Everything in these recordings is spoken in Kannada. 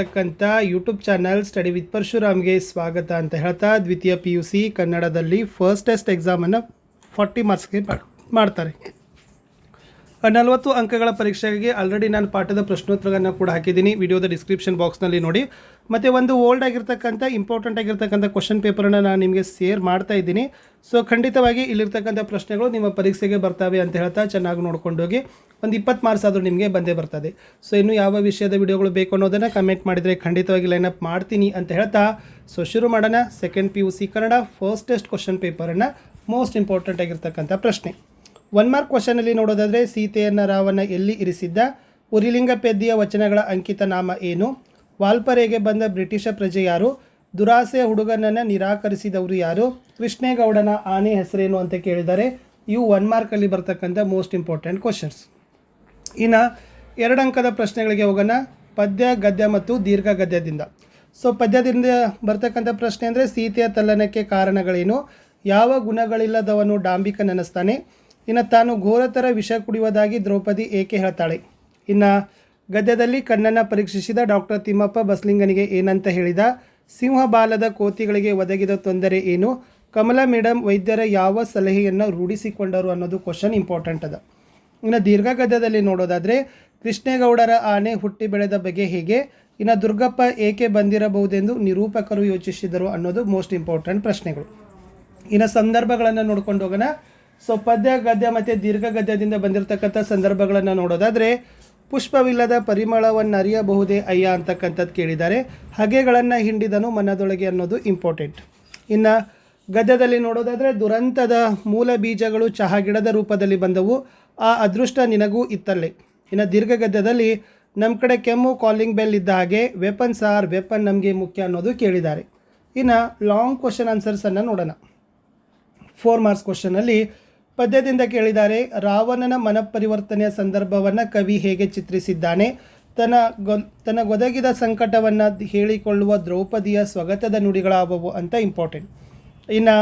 ತಕ್ಕಂಥ ಯೂಟ್ಯೂಬ್ ಚಾನಲ್ ಸ್ಟಡಿ ವಿತ್ ಪರಶುರಾಮ್ಗೆ ಸ್ವಾಗತ ಅಂತ ಹೇಳ್ತಾ ದ್ವಿತೀಯ ಪಿ ಯು ಸಿ ಕನ್ನಡದಲ್ಲಿ ಫಸ್ಟ್ ಟೆಸ್ಟ್ ಎಕ್ಸಾಮನ್ನು ಫಾರ್ಟಿ ಮಾರ್ಕ್ಸ್ಗೆ ಮಾಡ್ತಾರೆ. ನಲವತ್ತು ಅಂಕಗಳ ಪರೀಕ್ಷೆಗೆ ಆಲ್ರೆಡಿ ನಾನು ಪಾಠದ ಪ್ರಶ್ನೋತ್ತರಗಳನ್ನು ಕೂಡ ಹಾಕಿದ್ದೀನಿ. ವಿಡಿಯೋದ ಡಿಸ್ಕ್ರಿಪ್ಷನ್ ಬಾಕ್ಸ್ನಲ್ಲಿ ನೋಡಿ. ಮತ್ತು ಒಂದು ಓಲ್ಡ್ ಆಗಿರ್ತಕ್ಕಂಥ ಇಂಪಾರ್ಟೆಂಟ್ ಆಗಿರ್ತಕ್ಕಂಥ ಕ್ವಶನ್ ಪೇಪರನ್ನು ನಾನು ನಿಮಗೆ ಶೇರ್ ಮಾಡ್ತಾ ಇದ್ದೀನಿ. ಸೊ ಖಂಡಿತವಾಗಿ ಇಲ್ಲಿರ್ತಕ್ಕಂಥ ಪ್ರಶ್ನೆಗಳು ನಿಮ್ಮ ಪರೀಕ್ಷೆಗೆ ಬರ್ತವೆ ಅಂತ ಹೇಳ್ತಾ ಚೆನ್ನಾಗಿ ನೋಡ್ಕೊಂಡು ಹೋಗಿ. ಒಂದು ಇಪ್ಪತ್ತು ಮಾರ್ಕ್ಸ್ ಆದರೂ ನಿಮಗೆ ಬಂದೇ ಬರ್ತದೆ. ಸೊ ಇನ್ನು ಯಾವ ವಿಷಯದ ವಿಡಿಯೋಗಳು ಬೇಕು ಅನ್ನೋದನ್ನು ಕಮೆಂಟ್ ಮಾಡಿದರೆ ಖಂಡಿತವಾಗಿ ಲೈನಪ್ ಮಾಡ್ತೀನಿ ಅಂತ ಹೇಳ್ತಾ. ಸೊ ಶುರು ಮಾಡೋಣ. Second P U C Kannada first test question ಪೇಪರನ್ನು most important ಆಗಿರ್ತಕ್ಕಂಥ ಪ್ರಶ್ನೆ. ಒನ್ ಮಾರ್ಕ್ ಕ್ವಶನಲ್ಲಿ ನೋಡೋದಾದರೆ ಸೀತೆಯನ್ನು ರಾವಣ ಎಲ್ಲಿ ಇರಿಸಿದ್ದ? ಉರಿಲಿಂಗ ಪೆದ್ದಿಯ ವಚನಗಳ ಅಂಕಿತ ನಾಮ ಏನು? ವಾಲ್ಪರೆಗೆ ಬಂದ ಬ್ರಿಟಿಷ ಪ್ರಜೆ ಯಾರು? ದುರಾಸೆ ಹುಡುಗನನ್ನು ನಿರಾಕರಿಸಿದವರು ಯಾರು? ಕೃಷ್ಣೇಗೌಡನ ಆನೆ ಹೆಸರೇನು ಅಂತ ಕೇಳಿದ್ದಾರೆ ಇವು ಒನ್ ಮಾರ್ಕಲ್ಲಿ ಬರ್ತಕ್ಕಂಥ ಮೋಸ್ಟ್ ಇಂಪಾರ್ಟೆಂಟ್ ಕ್ವಶನ್ಸ್ ಇನ್ನು ಎರಡು ಅಂಕದ ಪ್ರಶ್ನೆಗಳಿಗೆ ಹೋಗೋಣ. ಪದ್ಯ, ಗದ್ಯ ಮತ್ತು ದೀರ್ಘ ಗದ್ಯದಿಂದ. ಸೊ ಪದ್ಯದಿಂದ ಬರ್ತಕ್ಕಂಥ ಪ್ರಶ್ನೆ ಅಂದರೆ ಸೀತೆಯ ತಲ್ಲನಕ್ಕೆ ಕಾರಣಗಳೇನು? ಯಾವ ಗುಣಗಳಿಲ್ಲದವನು ಡಾಂಬಿಕ ನೆನೆಸ್ತಾನೆ? ಇನ್ನು ತಾನು ಘೋರತರ ವಿಷ ಕುಡಿಯುವುದಾಗಿ ದ್ರೌಪದಿ ಏಕೆ ಹೇಳ್ತಾಳೆ? ಇನ್ನು ಗದ್ಯದಲ್ಲಿ ಕಣ್ಣನ್ನು ಪರೀಕ್ಷಿಸಿದ ಡಾಕ್ಟರ್ ತಿಮ್ಮಪ್ಪ ಬಸ್ಲಿಂಗನಿಗೆ ಏನಂತ ಹೇಳಿದ? ಸಿಂಹ ಬಾಲದ ಕೋತಿಗಳಿಗೆ ಒದಗಿದ ತೊಂದರೆ ಏನು? ಕಮಲಾ ಮೇಡಮ್ ವೈದ್ಯರ ಯಾವ ಸಲಹೆಯನ್ನು ರೂಢಿಸಿಕೊಂಡರು ಅನ್ನೋದು ಕ್ವಶನ್ ಇಂಪಾರ್ಟೆಂಟ್ ಅದ. ಇನ್ನು ದೀರ್ಘ ಗದ್ಯದಲ್ಲಿ ನೋಡೋದಾದರೆ ಕೃಷ್ಣೇಗೌಡರ ಆನೆ ಹುಟ್ಟಿ ಬೆಳೆದ ಬಗೆ ಹೇಗೆ, ಇನ್ನು ದುರ್ಗಪ್ಪ ಏಕೆ ಬಂದಿರಬಹುದೆಂದು ನಿರೂಪಕರು ಯೋಚಿಸಿದರು ಅನ್ನೋದು ಮೋಸ್ಟ್ ಇಂಪಾರ್ಟೆಂಟ್ ಪ್ರಶ್ನೆಗಳು. ಇನ್ನು ಸಂದರ್ಭಗಳನ್ನು ನೋಡ್ಕೊಂಡು ಹೋಗೋಣ. ಸೊ ಪದ್ಯ ಗದ್ಯ ಮತ್ತು ದೀರ್ಘ ಗದ್ಯದಿಂದ ಬಂದಿರತಕ್ಕಂಥ ಸಂದರ್ಭಗಳನ್ನು ನೋಡೋದಾದರೆ, ಪುಷ್ಪವಿಲ್ಲದ ಪರಿಮಳವನ್ನು ಅರಿಯಬಹುದೇ ಅಯ್ಯ ಅಂತಕ್ಕಂಥದ್ದು ಕೇಳಿದ್ದಾರೆ. ಹಗೆಗಳನ್ನು ಹಿಂಡಿದನು ಮನದೊಳಗೆ ಅನ್ನೋದು ಇಂಪಾರ್ಟೆಂಟ್ ಇನ್ನು ಗದ್ಯದಲ್ಲಿ ನೋಡೋದಾದರೆ ದುರಂತದ ಮೂಲ ಬೀಜಗಳು ಚಹಾ ಗಿಡದ ರೂಪದಲ್ಲಿ ಬಂದವು. ಆ ಅದೃಷ್ಟ ನಿನಗೂ ಇತ್ತಲ್ಲೇ. ಇನ್ನು ದೀರ್ಘ ಗದ್ಯದಲ್ಲಿ ನಮ್ಮ ಕಡೆ ಕೆಮ್ಮು, ಕಾಲಿಂಗ್ ಬೆಲ್ ಇದ್ದ ಹಾಗೆ ವೆಪನ್ಸ್ ಆರ್ ವೆಪನ್ ನಮಗೆ ಮುಖ್ಯ ಅನ್ನೋದು ಕೇಳಿದ್ದಾರೆ. ಇನ್ನು ಲಾಂಗ್ ಕ್ವಶನ್ ಆನ್ಸರ್ಸನ್ನು ನೋಡೋಣ. ಫೋರ್ ಮಾರ್ಕ್ಸ್ ಕ್ವಶನಲ್ಲಿ ಪದ್ಯದಿಂದ ಕೇಳಿದ್ದಾರೆ, ರಾವಣನ ಮನಪರಿವರ್ತನೆಯ ಸಂದರ್ಭವನ್ನು ಕವಿ ಹೇಗೆ ಚಿತ್ರಿಸಿದ್ದಾನೆ, ತನ್ನ ಗೊ ತನಗೊದಗಿದ ಸಂಕಟವನ್ನು ಹೇಳಿಕೊಳ್ಳುವ ದ್ರೌಪದಿಯ ಸ್ವಗತದ ನುಡಿಗಳಾವವು ಅಂತ ಇಂಪಾರ್ಟೆಂಟ್ ಇನ್ನು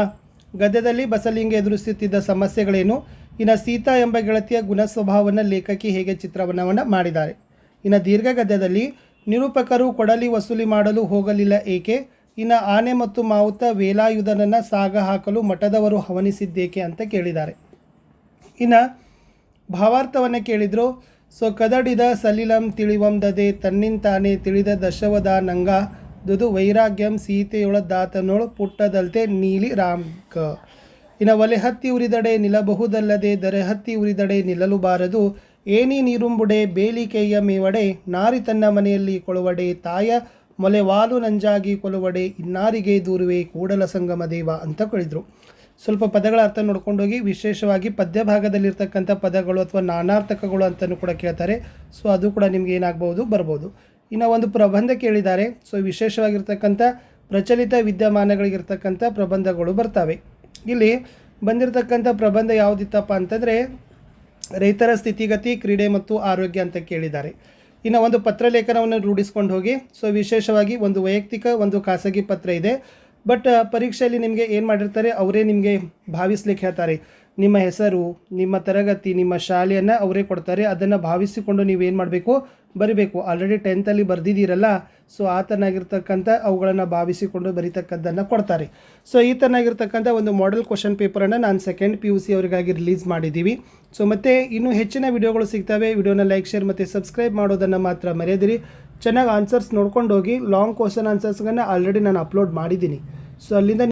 ಗದ್ಯದಲ್ಲಿ ಬಸಲಿಂಗ ಎದುರಿಸುತ್ತಿದ್ದ ಸಮಸ್ಯೆಗಳೇನು ಇನ್ನು ಸೀತಾ ಎಂಬ ಗೆಳತಿಯ ಗುಣ ಸ್ವಭಾವವನ್ನು ಲೇಖಕಿ ಹೇಗೆ ಚಿತ್ರವನ್ನು ಮಾಡಿದ್ದಾರೆ. ಇನ್ನು ದೀರ್ಘ ಗದ್ಯದಲ್ಲಿ ನಿರೂಪಕರು ಕೊಡಲಿ ವಸೂಲಿ ಮಾಡಲು ಹೋಗಲಿಲ್ಲ ಏಕೆ? ಇನ್ನು ಆನೆ ಮತ್ತು ಮಾವುತ ವೇಲಾಯುಧನನ್ನು ಸಾಗ ಹಾಕಲು ಮಠದವರು ಹವನಿಸಿದ್ದೇಕೆ ಅಂತ ಕೇಳಿದ್ದಾರೆ. ಇನ್ನು ಭಾವಾರ್ಥವನ್ನು ಕೇಳಿದರು, ಸೊ ಕದಡಿದ ಸಲಿಲಂ ತಿಳಿವಂ ದದೆ ತನ್ನಿಂತಾನೆ ತಿಳಿದ ದಶವದ ನಂಗ ದುದು ವೈರಾಗ್ಯಂ ಸೀತೆಯೊಳ ದಾತನೋಳು ಪುಟ್ಟದಲ್ತೆ ನೀಲಿ ರಾಮ್ಕ ಇನ್ನು ಒಲೆ ಹತ್ತಿ ಉರಿದಡೆ ನಿಲ್ಲಬಹುದಲ್ಲದೆ ದರೆ ಹತ್ತಿ ಉರಿದಡೆ ನಿಲ್ಲಲುಬಾರದು. ಏನಿ ನೀರುಂಬುಡೆ ಬೇಲಿಕೆಯ ಮೇವಡೆ, ನಾರಿ ತನ್ನ ಮನೆಯಲ್ಲಿ ಕೊಳುವಡೆ ತಾಯ ಮೊಲೆವಾಲು ನಂಜಾಗಿ ಕೊಲುವಡೆ ಇನ್ನಾರಿಗೆ ದೂರುವೆ ಕೂಡಲ ಸಂಗಮ ದೇವ ಅಂತ ಕೇಳಿದರು. ಸ್ವಲ್ಪ ಪದಗಳ ಅರ್ಥ ನೋಡ್ಕೊಂಡೋಗಿ ವಿಶೇಷವಾಗಿ ಪದ್ಯ ಭಾಗದಲ್ಲಿರ್ತಕ್ಕಂಥ ಪದಗಳು ಅಥವಾ ನಾನಾರ್ಥಕಗಳು ಅಂತಲೂ ಕೂಡ ಕೇಳ್ತಾರೆ. ಸೊ ಅದು ಕೂಡ ನಿಮಗೆ ಏನಾಗ್ಬೋದು, ಬರ್ಬೋದು. ಇನ್ನು ಒಂದು ಪ್ರಬಂಧ ಕೇಳಿದ್ದಾರೆ. ಸೊ ವಿಶೇಷವಾಗಿರ್ತಕ್ಕಂಥ ಪ್ರಚಲಿತ ವಿದ್ಯಮಾನಗಳಿಗಿರ್ತಕ್ಕಂಥ ಪ್ರಬಂಧಗಳು ಬರ್ತವೆ. ಇಲ್ಲಿ ಬಂದಿರತಕ್ಕಂಥ ಪ್ರಬಂಧ ಯಾವುದಿತ್ತಪ್ಪ ಅಂತಂದರೆ ರೈತರ ಸ್ಥಿತಿಗತಿ, ಕ್ರೀಡೆ ಮತ್ತು ಆರೋಗ್ಯ ಅಂತ ಕೇಳಿದ್ದಾರೆ. ಇನ್ನು ಒಂದು ಪತ್ರಲೇಖನವನ್ನು ರೂಢಿಸ್ಕೊಂಡು ಹೋಗಿ, ಸೊ ವಿಶೇಷವಾಗಿ ಒಂದು ವೈಯಕ್ತಿಕ, ಒಂದು ಖಾಸಗಿ ಪತ್ರ ಇದೆ. ಬಟ್ ಪರೀಕ್ಷೆಯಲ್ಲಿ ನಿಮಗೆ ಏನು ಮಾಡಿರ್ತಾರೆ, ಅವರೇ ನಿಮಗೆ ಭಾವಿಸ್ಲಿಕ್ಕೆ ಹೇಳ್ತಾರೆ. ನಿಮ್ಮ ಹೆಸರು, ನಿಮ್ಮ ತರಗತಿ, ನಿಮ್ಮ ಶಾಲೆಯನ್ನು ಅವರೇ ಕೊಡ್ತಾರೆ. ಅದನ್ನು ಭಾವಿಸಿಕೊಂಡು ನೀವೇನು ಮಾಡಬೇಕು? ಬರಿಬೇಕು. ಆಲ್ರೆಡಿ ಟೆಂತಲ್ಲಿ ಬರೆದಿದ್ದೀರಲ್ಲ ಸೊ ಆ ಥರನಾಗಿರ್ತಕ್ಕಂಥ ಅವುಗಳನ್ನು ಭಾವಿಸಿಕೊಂಡು ಬರೀತಕ್ಕದ್ದನ್ನು ಕೊಡ್ತಾರೆ. ಸೊ ಈ ಥರನಾಗಿರ್ತಕ್ಕಂಥ ಒಂದು ಮಾಡೆಲ್ ಕ್ವಶನ್ ಪೇಪರನ್ನು ನಾನು ಸೆಕೆಂಡ್ ಪಿ ಯು ಸಿ ಅವರಿಗಾಗಿ ರಿಲೀಸ್ ಮಾಡಿದ್ದೀವಿ. ಸೊ ಮತ್ತು ಇನ್ನೂ ಹೆಚ್ಚಿನ ವಿಡಿಯೋಗಳು ಸಿಗ್ತವೆ. ವಿಡಿಯೋನ ಲೈಕ್ ಶೇರ್ ಮತ್ತು ಸಬ್ಸ್ಕ್ರೈಬ್ ಮಾಡೋದನ್ನು ಮಾತ್ರ ಮರೆಯದಿರಿ. ಚೆನ್ನಾಗಿ ಆನ್ಸರ್ಸ್ ನೋಡ್ಕೊಂಡು ಹೋಗಿ ಲಾಂಗ್ ಕ್ವಶನ್ ಆನ್ಸರ್ಸ್ಗಳನ್ನು ಆಲ್ರೆಡಿ ನಾನು ಅಪ್ಲೋಡ್ ಮಾಡಿದ್ದೀನಿ. ಸೊ ಅಲ್ಲಿಂದ